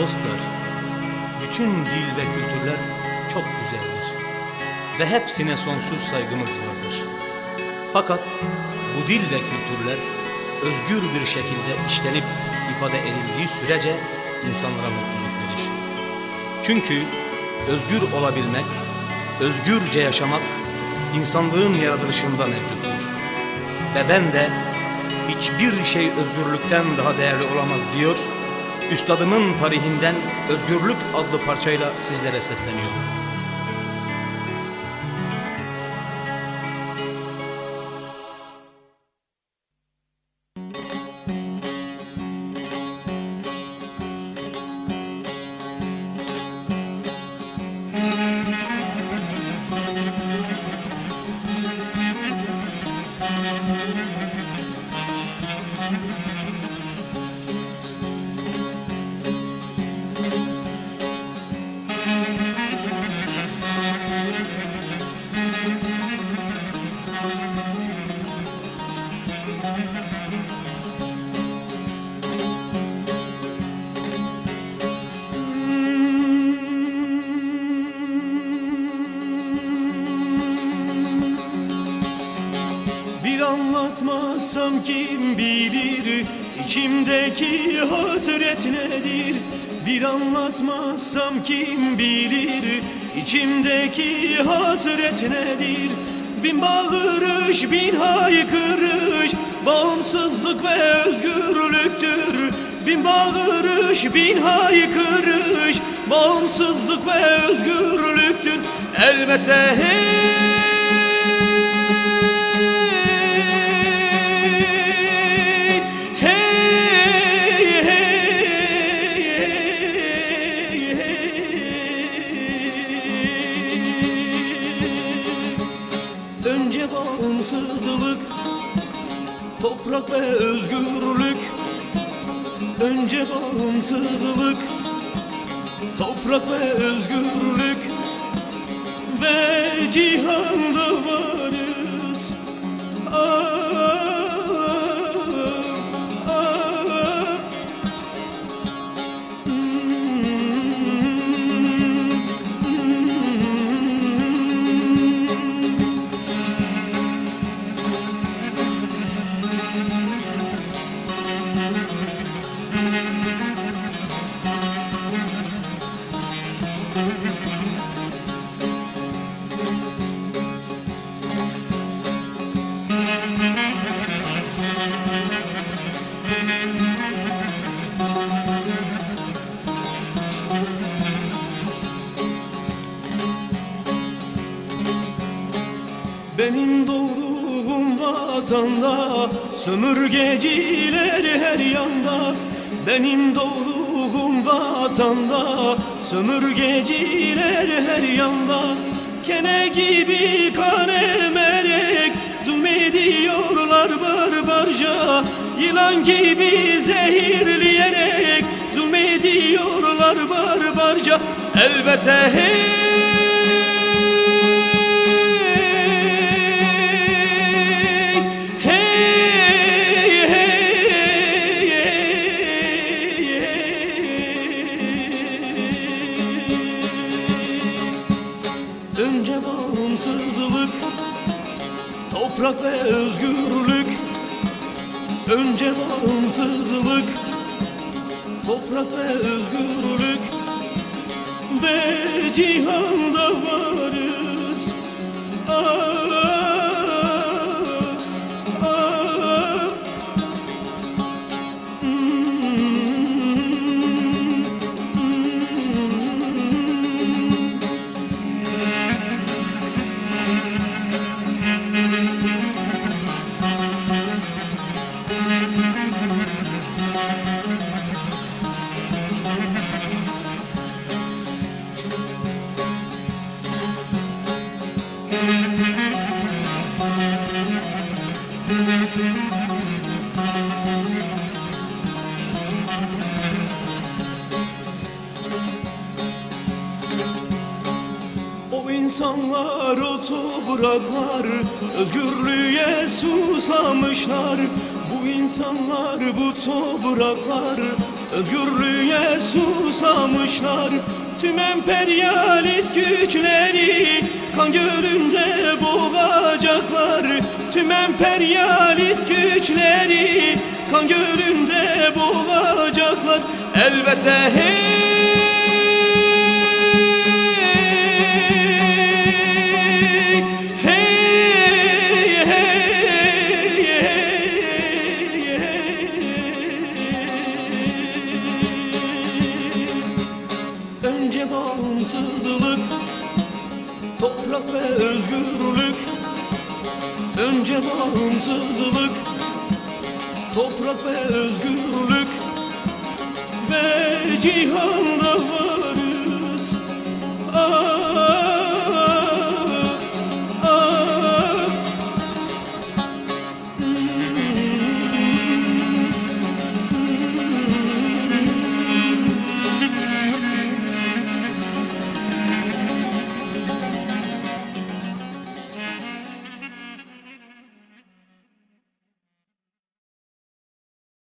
dostlar, bütün dil ve kültürler çok güzeldir ve hepsine sonsuz saygımız vardır. Fakat bu dil ve kültürler özgür bir şekilde işlenip ifade edildiği sürece insanlara mutluluk verir. Çünkü özgür olabilmek, özgürce yaşamak insanlığın yaratılışında mevcuttur. Ve ben de hiçbir şey özgürlükten daha değerli olamaz diyor. Üstadımın tarihinden Özgürlük adlı parçayla sizlere sesleniyorum. Bir anlatmazsam kim bilir? İçimdeki hasret nedir? Bir anlatmazsam kim bilir? İçimdeki hasret nedir? Bin bağırış bin haykırış bağımsızlık ve özgürlüktür. Bin bağırış bin haykırış bağımsızlık ve özgürlüktür. Elbette Hey, Toprak ve özgürlük Önce bağımsızlık. Toprak ve özgürlük Ve cihanda varız Benim doğduğum vatanda Sömürgeciler her yanda. Benim doğduğum vatanda Sömürgeciler her yanda. Kene gibi kan emerek Zulmediyorlar barbarca Yılan gibi zehirleyerek Zulmediyorlar barbarca Elbette hey Önce bağımsızlık Toprak ve özgürlük. Önce bağımsızlık Toprak ve özgürlük. Ve cihanda varız. Ah, insanlar o topraklar Özgürlüğe susamışlar Bu insanlar bu topraklar Özgürlüğe susamışlar Tüm emperyalist güçleri Kan gölünde boğacaklar. Tüm emperyalist güçleri Kan gölünde boğacaklar. Elbette hey Önce bağımsızlık Toprak ve özgürlük Ve cihanda varız. Ah